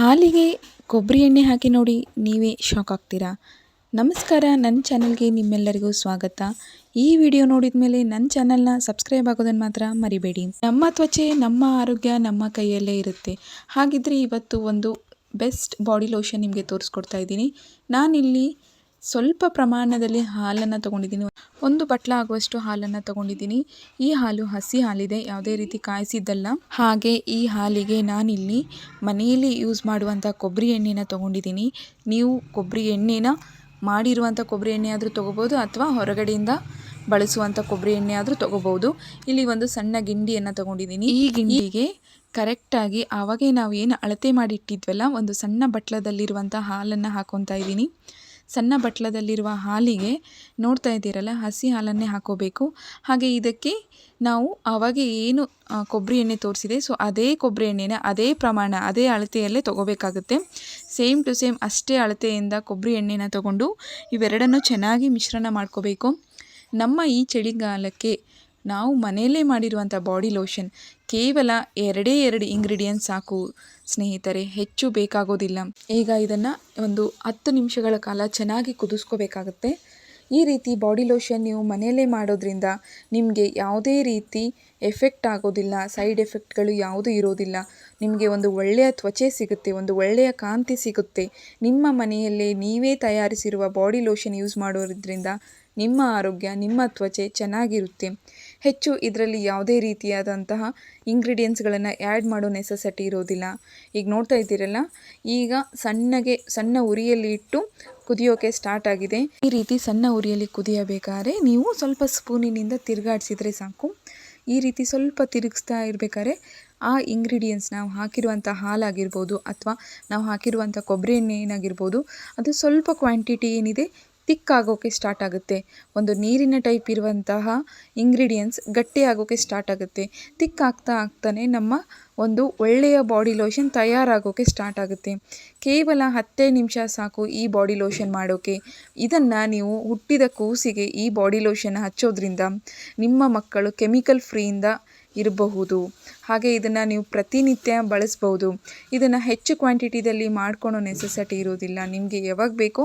ಹಾಲಿಗೆ ಕೊಬ್ಬರಿ ಎಣ್ಣೆ ಹಾಕಿ ನೋಡಿ ನೀವೇ ಶಾಕ್ ಆಗ್ತೀರಾ? ನಮಸ್ಕಾರ ನನ್ನ ಚಾನಲ್ಗೆ ನಿಮ್ಮೆಲ್ಲರಿಗೂ ಸ್ವಾಗತ. ಈ ವಿಡಿಯೋ ನೋಡಿದ ಮೇಲೆ ನನ್ನ ಚಾನಲ್ನ ಸಬ್ಸ್ಕ್ರೈಬ್ ಆಗೋದನ್ನು ಮಾತ್ರ ಮರಿಬೇಡಿ. ನಮ್ಮ ತ್ವಚೆ, ನಮ್ಮ ಆರೋಗ್ಯ, ನಮ್ಮ ಕೈಯಲ್ಲೇ ಇರುತ್ತೆ. ಹಾಗಿದ್ರೆ ಇವತ್ತು ಒಂದು ಬೆಸ್ಟ್ ಬಾಡಿ ಲೋಷನ್ ನಿಮಗೆ ತೋರಿಸ್ಕೊಡ್ತಾ ಇದ್ದೀನಿ. ನಾನಿಲ್ಲಿ ಸ್ವಲ್ಪ ಪ್ರಮಾಣದಲ್ಲಿ ಹಾಲನ್ನು ತೊಗೊಂಡಿದ್ದೀನಿ. ಒಂದು ಬಟ್ಲ ಆಗುವಷ್ಟು ಹಾಲನ್ನು ತೊಗೊಂಡಿದ್ದೀನಿ. ಈ ಹಾಲು ಹಸಿ ಹಾಲಿದೆ, ಯಾವುದೇ ರೀತಿ ಕಾಯಿಸಿದ್ದಲ್ಲ. ಹಾಗೆ ಈ ಹಾಲಿಗೆ ನಾನಿಲ್ಲಿ ಮನೆಯಲ್ಲಿ ಯೂಸ್ ಮಾಡುವಂಥ ಕೊಬ್ಬರಿ ಎಣ್ಣೆನ ತೊಗೊಂಡಿದ್ದೀನಿ. ನೀವು ಕೊಬ್ಬರಿ ಎಣ್ಣೆನ ಮಾಡಿರುವಂಥ ಕೊಬ್ಬರಿ ಎಣ್ಣೆ ಆದರೂ ತೊಗೋಬೋದು ಅಥವಾ ಹೊರಗಡೆಯಿಂದ ಬಳಸುವಂಥ ಕೊಬ್ಬರಿ ಎಣ್ಣೆ ಆದರೂ ತೊಗೋಬೋದು. ಇಲ್ಲಿ ಒಂದು ಸಣ್ಣ ಗಿಂಡಿಯನ್ನು ತೊಗೊಂಡಿದ್ದೀನಿ. ಈ ಗಿಂಡಿಗೆ ಕರೆಕ್ಟಾಗಿ ಆವಾಗೇ ನಾವು ಏನು ಅಳತೆ ಮಾಡಿಟ್ಟಿದ್ವಲ್ಲ, ಒಂದು ಸಣ್ಣ ಬಟ್ಲದಲ್ಲಿರುವಂಥ ಹಾಲನ್ನು ಹಾಕೊತಾ ಇದ್ದೀನಿ. ಸಣ್ಣ ಬಟ್ಲದಲ್ಲಿರುವ ಹಾಲಿಗೆ ನೋಡ್ತಾ ಇದ್ದೀರಲ್ಲ, ಹಸಿ ಹಾಲನ್ನೇ ಹಾಕೋಬೇಕು. ಹಾಗೆ ಇದಕ್ಕೆ ನಾವು ಆವಾಗ ಏನು ಕೊಬ್ಬರಿ ಎಣ್ಣೆ ತೋರಿಸಿದೆ. ಸೊ ಅದೇ ಕೊಬ್ಬರಿ ಎಣ್ಣೆನ ಅದೇ ಪ್ರಮಾಣ, ಅದೇ ಅಳತೆಯಲ್ಲೇ ತೊಗೋಬೇಕಾಗುತ್ತೆ. ಸೇಮ್ ಟು ಸೇಮ್ ಅಷ್ಟೇ ಅಳತೆಯಿಂದ ಕೊಬ್ಬರಿ ಎಣ್ಣೆನ ತಗೊಂಡು ಇವೆರಡನ್ನು ಚೆನ್ನಾಗಿ ಮಿಶ್ರಣ ಮಾಡ್ಕೋಬೇಕು. ನಮ್ಮ ಈ ಚಳಿಗಾಲಕ್ಕೆ ನಾವು ಮನೆಯಲ್ಲೇ ಮಾಡಿರುವಂಥ ಬಾಡಿ ಲೋಷನ್ ಕೇವಲ ಎರಡೇ ಎರಡು ಇಂಗ್ರೀಡಿಯೆಂಟ್ಸ್ ಸಾಕು. ಸ್ನೇಹಿತರೆ, ಹೆಚ್ಚು ಬೇಕಾಗೋದಿಲ್ಲ. ಈಗ ಇದನ್ನು ಒಂದು ಹತ್ತು ನಿಮಿಷಗಳ ಕಾಲ ಚೆನ್ನಾಗಿ ಕುದಿಸ್ಕೋಬೇಕಾಗುತ್ತೆ. ಈ ರೀತಿ ಬಾಡಿ ಲೋಷನ್ ನೀವು ಮನೆಯಲ್ಲೇ ಮಾಡೋದ್ರಿಂದ ನಿಮಗೆ ಯಾವುದೇ ರೀತಿ ಎಫೆಕ್ಟ್ ಆಗೋದಿಲ್ಲ, ಸೈಡ್ ಎಫೆಕ್ಟ್ಗಳು ಯಾವುದೂ ಇರೋದಿಲ್ಲ. ನಿಮಗೆ ಒಂದು ಒಳ್ಳೆಯ ತ್ವಚೆ ಸಿಗುತ್ತೆ, ಒಂದು ಒಳ್ಳೆಯ ಕಾಂತಿ ಸಿಗುತ್ತೆ. ನಿಮ್ಮ ಮನೆಯಲ್ಲೇ ನೀವೇ ತಯಾರಿಸಿರುವ ಬಾಡಿ ಲೋಷನ್ ಯೂಸ್ ಮಾಡೋದ್ರಿಂದ ನಿಮ್ಮ ಆರೋಗ್ಯ, ನಿಮ್ಮ ತ್ವಚೆ ಚೆನ್ನಾಗಿರುತ್ತೆ. ಹೆಚ್ಚು ಇದರಲ್ಲಿ ಯಾವುದೇ ರೀತಿಯಾದಂತಹ ಇಂಗ್ರೀಡಿಯೆಂಟ್ಸ್ಗಳನ್ನು ಆ್ಯಡ್ ಮಾಡೋ ನೆಸೆಸಿಟಿ ಇರೋದಿಲ್ಲ. ಈಗ ನೋಡ್ತಾ ಇದ್ದೀರಲ್ಲ, ಈಗ ಸಣ್ಣಗೆ, ಸಣ್ಣ ಉರಿಯಲ್ಲಿ ಇಟ್ಟು ಕುದಿಯೋಕೆ ಸ್ಟಾರ್ಟ್ ಆಗಿದೆ. ಈ ರೀತಿ ಸಣ್ಣ ಉರಿಯಲ್ಲಿ ಕುದಿಯಬೇಕಾದ್ರೆ ನೀವು ಸ್ವಲ್ಪ ಸ್ಪೂನಿನಿಂದ ತಿರುಗಾಡಿಸಿದರೆ ಸಾಕು. ಈ ರೀತಿ ಸ್ವಲ್ಪ ತಿರುಗಿಸ್ತಾ ಇರಬೇಕಾದ್ರೆ ಆ ಇಂಗ್ರೀಡಿಯೆಂಟ್ಸ್ ನಾವು ಹಾಕಿರುವಂಥ ಹಾಲಾಗಿರ್ಬೋದು ಅಥವಾ ನಾವು ಹಾಕಿರುವಂಥ ಕೊಬ್ಬರಿ ಎಣ್ಣೆ ಏನಾಗಿರ್ಬೋದು, ಅದು ಸ್ವಲ್ಪ ಕ್ವಾಂಟಿಟಿ ಏನಿದೆ ತಿಕ್ ಆಗೋಕ್ಕೆ ಸ್ಟಾರ್ಟ್ ಆಗುತ್ತೆ. ಒಂದು ನೀರಿನ ಟೈಪ್ ಇರುವಂತಹ ಇಂಗ್ರೀಡಿಯೆಂಟ್ಸ್ ಗಟ್ಟಿ ಆಗೋಕ್ಕೆ ಸ್ಟಾರ್ಟ್ ಆಗುತ್ತೆ. ತಿಕ್ ಆಗ್ತಾ ಆಗ್ತಾನೆ ನಮ್ಮ ಒಂದು ಒಳ್ಳೆಯ ಬಾಡಿ ಲೋಷನ್ ತಯಾರಾಗೋಕ್ಕೆ ಸ್ಟಾರ್ಟ್ ಆಗುತ್ತೆ. ಕೇವಲ ಹತ್ತೇ ನಿಮಿಷ ಸಾಕು ಈ ಬಾಡಿ ಲೋಷನ್ ಮಾಡೋಕ್ಕೆ ಇದನ್ನು ನೀವು ಹುಟ್ಟಿದ ಕೂಸಿಗೆ ಈ ಬಾಡಿ ಲೋಷನ್ ಹಚ್ಚೋದ್ರಿಂದ ನಿಮ್ಮ ಮಕ್ಕಳು ಕೆಮಿಕಲ್ ಫ್ರೀಯಿಂದ ಇರಬಹುದು. ಹಾಗೆ ಇದನ್ನು ನೀವು ಪ್ರತಿನಿತ್ಯ ಬಳಸ್ಬೋದು ಇದನ್ನು ಹೆಚ್ಚು ಕ್ವಾಂಟಿಟಿದಲ್ಲಿ ಮಾಡ್ಕೊಳ್ಳೋ ನೆಸೆಸಿಟಿ ಇರೋದಿಲ್ಲ. ನಿಮಗೆ ಯಾವಾಗ ಬೇಕೋ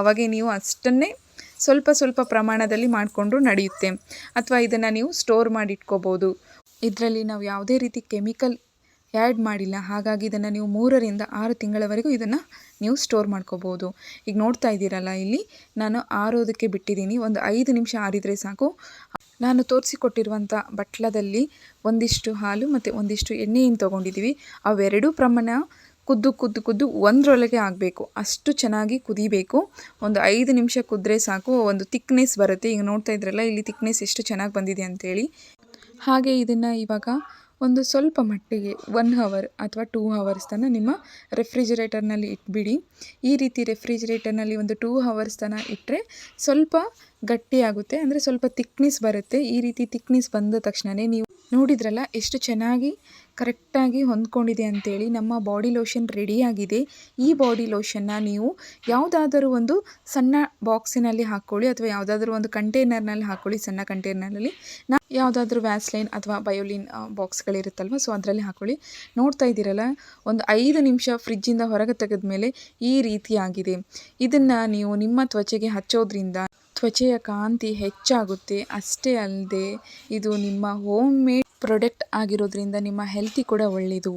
ಆವಾಗೆ ನೀವು ಅಷ್ಟನ್ನೇ ಸ್ವಲ್ಪ ಸ್ವಲ್ಪ ಪ್ರಮಾಣದಲ್ಲಿ ಮಾಡಿಕೊಂಡು ನಡೆಯುತ್ತೆ. ಅಥವಾ ಇದನ್ನು ನೀವು ಸ್ಟೋರ್ ಮಾಡಿ ಇಟ್ಕೋಬೋದು ಇದರಲ್ಲಿ ನಾವು ಯಾವುದೇ ರೀತಿ ಕೆಮಿಕಲ್ ಆ್ಯಡ್ ಮಾಡಿಲ್ಲ. ಹಾಗಾಗಿ ಇದನ್ನು ನೀವು ಮೂರರಿಂದ ಆರು ತಿಂಗಳವರೆಗೂ ಇದನ್ನು ನೀವು ಸ್ಟೋರ್ ಮಾಡ್ಕೋಬೋದು ಈಗ ನೋಡ್ತಾ ಇದ್ದೀರಲ್ಲ ಇಲ್ಲಿ ನಾನು ಆರೋದಕ್ಕೆ ಬಿಟ್ಟಿದ್ದೀನಿ. ಒಂದು ಐದು ನಿಮಿಷ ಆರಿದರೆ ಸಾಕು. ನಾನು ತೋರಿಸಿಕೊಟ್ಟಿರುವಂಥ ಬಟ್ಲದಲ್ಲಿ ಒಂದಿಷ್ಟು ಹಾಲು ಮತ್ತು ಒಂದಿಷ್ಟು ಎಣ್ಣೆಯನ್ನು ತೊಗೊಂಡಿದ್ದೀವಿ. ಅವೆರಡೂ ಪ್ರಮಾಣ ಕುದ್ದು ಕುದ್ದು ಕುದ್ದು ಒಂದರೊಳಗೆ ಆಗಬೇಕು. ಅಷ್ಟು ಚೆನ್ನಾಗಿ ಕುದಿಬೇಕು. ಒಂದು ಐದು ನಿಮಿಷ ಕುದ್ರೆ ಸಾಕು. ಒಂದು ತಿಕ್ನೆಸ್ ಬರುತ್ತೆ. ಈಗ ನೋಡ್ತಾ ಇದ್ರಲ್ಲ, ಇಲ್ಲಿ ತಿಕ್ನೆಸ್ ಎಷ್ಟು ಚೆನ್ನಾಗಿ ಬಂದಿದೆ ಅಂತೇಳಿ. ಹಾಗೆ ಇದನ್ನು ಇವಾಗ ಒಂದು ಸ್ವಲ್ಪ ಮಟ್ಟಿಗೆ ಒನ್ ಹವರ್ ಅಥವಾ ಟೂ ಹವರ್ಸ್ ತನಕ ನಿಮ್ಮ ರೆಫ್ರಿಜಿರೇಟರ್ನಲ್ಲಿ ಇಟ್ಬಿಡಿ. ಈ ರೀತಿ ರೆಫ್ರಿಜಿರೇಟರ್ನಲ್ಲಿ ಒಂದು ಟೂ ಹವರ್ಸ್ ತನಕ ಇಟ್ಟರೆ ಸ್ವಲ್ಪ ಗಟ್ಟಿಯಾಗುತ್ತೆ, ಅಂದರೆ ಸ್ವಲ್ಪ ತಿಕ್ನೆಸ್ ಬರುತ್ತೆ. ಈ ರೀತಿ ತಿಕ್ನೆಸ್ ಬಂದ ತಕ್ಷಣವೇ ನೀವು ನೋಡಿದ್ರಲ್ಲ, ಎಷ್ಟು ಚೆನ್ನಾಗಿ ಕರೆಕ್ಟಾಗಿ ಹೊಂದ್ಕೊಂಡಿದೆ ಅಂತೇಳಿ ನಮ್ಮ ಬಾಡಿ ಲೋಷನ್ ರೆಡಿಯಾಗಿದೆ. ಈ ಬಾಡಿ ಲೋಷನ್ನ ನೀವು ಯಾವುದಾದರೂ ಒಂದು ಸಣ್ಣ ಬಾಕ್ಸಿನಲ್ಲಿ ಹಾಕ್ಕೊಳ್ಳಿ ಅಥವಾ ಯಾವುದಾದ್ರೂ ಒಂದು ಕಂಟೈನರ್ನಲ್ಲಿ ಹಾಕ್ಕೊಳ್ಳಿ. ಸಣ್ಣ ಕಂಟೈನರ್ನಲ್ಲಿ ನಾ ಯಾವುದಾದ್ರೂ ವ್ಯಾಸ್ಲೈನ್ ಅಥವಾ ಬಯೋಲಿನ್ ಬಾಕ್ಸ್ಗಳಿರುತ್ತಲ್ವ? ಸೊ, ಅದರಲ್ಲಿ ಹಾಕ್ಕೊಳ್ಳಿ. ನೋಡ್ತಾ ಇದ್ದೀರಲ್ಲ, ಒಂದು ಐದು ನಿಮಿಷ ಫ್ರಿಜ್ಜಿಂದ ಹೊರಗೆ ತೆಗೆದ ಮೇಲೆ ಈ ರೀತಿಯಾಗಿದೆ ಇದನ್ನು ನೀವು ನಿಮ್ಮ ತ್ವಚೆಗೆ ಹಚ್ಚೋದ್ರಿಂದ ತ್ವಚೆಯ ಕಾಂತಿ ಹೆಚ್ಚಾಗುತ್ತೆ. ಅಷ್ಟೇ ಅಲ್ಲದೆ ಇದು ನಿಮ್ಮ ಹೋಮ್ ಮೇಡ್ ಪ್ರಾಡಕ್ಟ್ ಆಗಿರೋದ್ರಿಂದ ನಿಮ್ಮ ಹೆಲ್ತಿ ಕೂಡ ಒಳ್ಳೆಯದು